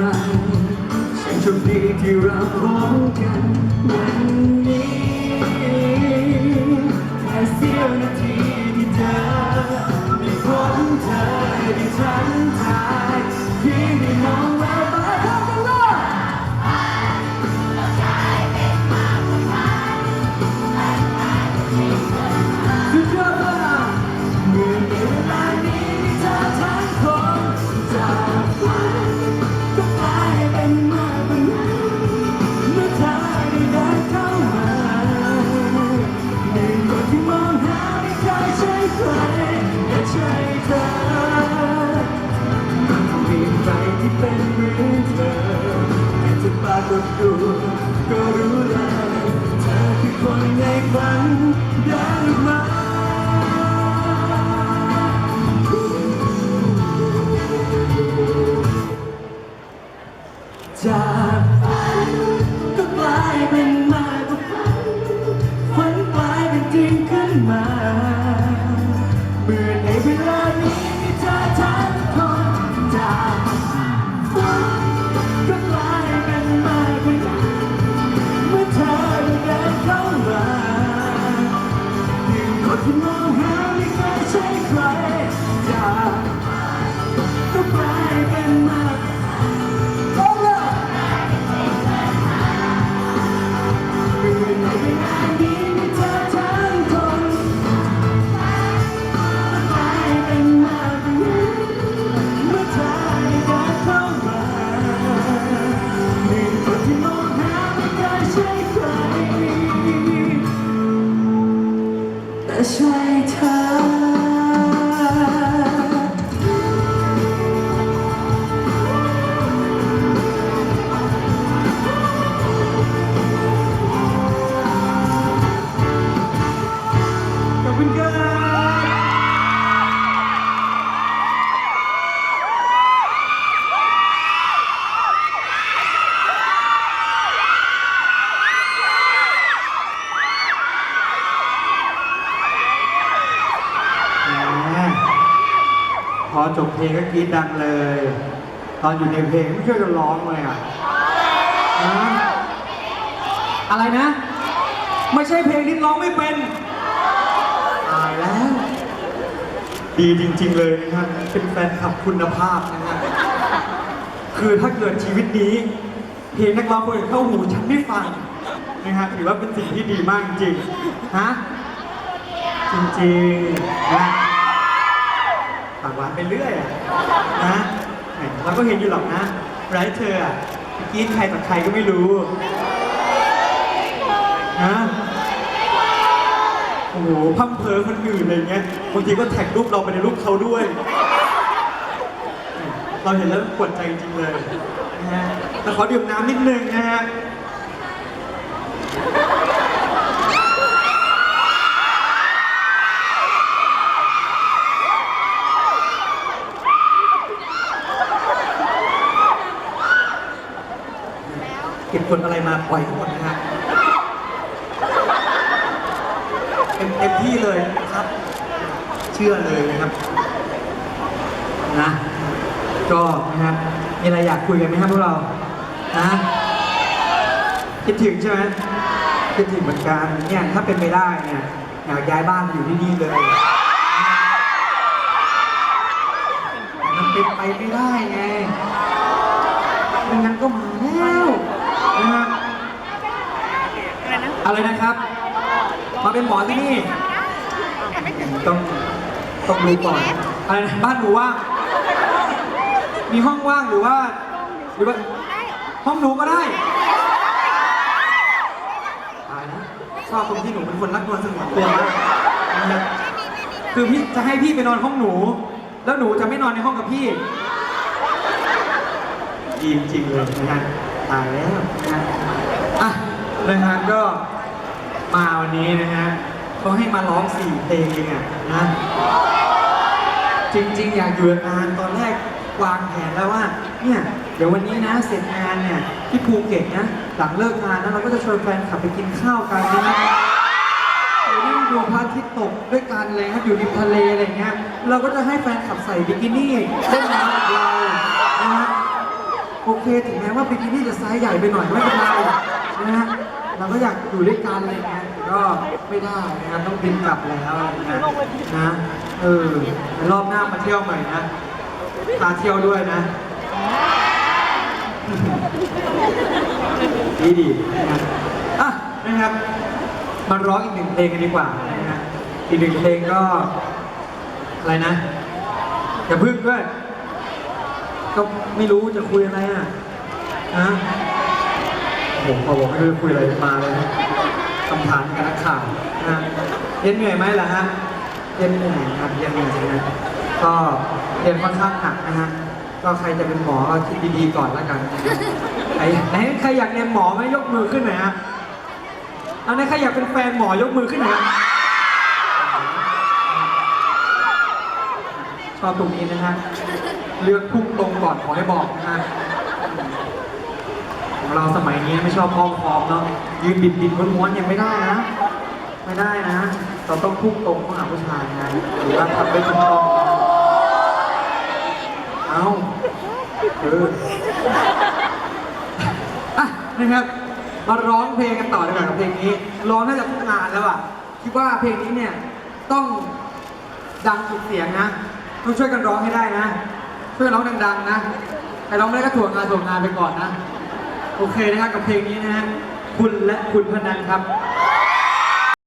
มันโชคดีที่เราพบกันวันนี้แค่เสี้ยวนาทีที่เธอมีคนเธอที่ฉันทาย เพลงก็กรี๊ดดังเลย ตอนอยู่ในเพลงไม่ช่วยกันร้องเลยอะอะไรนะ ไม่ใช่เพลงที่ร้องไม่เป็นตายแล้ว ดีจริง ๆ เลยนะครับเป็นแฟนคลับคุณภาพนะฮะคือถ้าเกิดชีวิตนี้ เพลงนักร้องคนอื่นเข้าหูฉันไม่ฟังนะฮะถือว่าเป็นสิ่งที่ดีมากจริงๆฮะจริงๆนะ ปากหวานไปเรื่อยอะนะเราก็เห็นอยู่หรอกนะไร้เธออะเมื่อกี้ใครต่อใครก็ไม่รู้นะโอ้โหพังเพอคนอื่นอะไรเงี้ยบางทีก็แท็กรูปเราไปในรูปเขาด้วย เราเห็นแล้วปวดใจจริงเลยนะฮะแต่ขอดื่มน้ำนิดนึงนะฮะเก็บคนอะไร มาปล่อยทั้งหมดนะฮะเต็มเต็มที่เลยครับ เชื่อเลยนะครับนะก็นะครับมีอะไรอยากคุยกันไหมครับพวกเรานะคิดถึงใช่ไหมคิดถึงเหมือนกันเนี่ยถ้าเป็นไปได้เนี่ยอยากย้ายบ้านอยู่ที่นี่เลยมันเป็นไปไม่ได้ไงไม่งั้นก็มาแล้วนะฮะ อะไรนะครับ มาเป็นหมอที่นี่ ต้องต้องรู้ก่อนอะไรนะบ้านหนูว่างมีห้องว่างหรือว่าหรือว่าห้องหนูก็ได้ตายแล้วชอบตรงที่หนูเป็นคนรักนวลสงวนตัวมากนะครับคือพี่จะให้พี่ไปนอนห้องหนู แล้วหนูจะไม่นอนในห้องกับพี่ดีจริงๆเลยนะฮะตายแล้วนะฮะอะนะฮะก็ มาวันนี้นะฮะเขาให้มาร้องสี่เพลงเองอะนะ จริงๆ อยากอยู่นานตอนแรกวางแผนแล้วว่า เนี่ย เดี๋ยววันนี้นะเสร็จงานเนี่ย ที่ภูเก็ตนะ หลังเลิกงานนะเราก็จะชวนแฟนขับไปกินข้าวกันนะไปนั่งดูพระอาทิตย์ตกด้วยกันเลยครับอยู่ริมทะเลอะไรเงี้ยเราก็จะให้แฟนขับใส่บิกินี่เล่นน้ำกับเรานะฮะโอเคถึงแม้ว่าบิกินี่จะไซส์ใหญ่ไปหน่อยไม่เป็นไรนะฮะ เราก็อยากอยู่ด้วยกันอะไรเงี้ยก็ไม่ได้นะครับต้องบินกลับแล้วอะไรเงี้ยนะเออรอบหน้ามาเที่ยวใหม่นะพาเที่ยวด้วยนะดีดีนะอะนะครับมาร้องอีกหนึ่งเพลงกันดีกว่านะฮะอีกหนึ่งเพลงก็อะไรนะอย่าพึ่งด้วย ก็ไม่รู้จะคุยอะไรอะนะ ผมพอบอกไม่รู้คุยอะไรมาเลยนะคำถามกับนักข่าวนะเย็นเหนื่อยไหมล่ะฮะเย็นเหนื่อยครับเย็นเหนื่อยนะก็เรียนค่อนข้างหนักนะฮะก็ใครจะเป็นหมอคิดดีๆก่อนแล้วกันใครไหนใครอยากเรียนหมอไหมยกมือขึ้นหน่อยฮะเอาไหนใครอยากเป็นแฟนหมอยกมือขึ้นหน่อยฮะชอบตรงนี้นะฮะเลือกพุ่งตรงก่อนขอให้บอกนะฮะ ของเราสมัยนี้ไม่ชอบพ้องพร้อมเนาะยืนบิดบิดม้วนๆยังไม่ได้นะ ไม่ได้นะ เราต้องพุ่งตรงเข้าหาผู้ชายนะหรือว่าทำได้ถูกต้องเอาเอออะนะครับมาร้องเพลงกันต่อดีกว่ากับเพลงนี้ร้องน่าจะทุกงานแล้วอะคิดว่าเพลงนี้เนี่ยต้องดังสุดเสียงนะต้องช่วยกันร้องให้ได้นะ ช่วยร้องดังๆนะใครร้องไม่ได้ก็ถ่วงงานถ่วงงานไปก่อนนะ โอเคนะครับกับเพลงนี้นะฮะคุณและคุณพนันครับ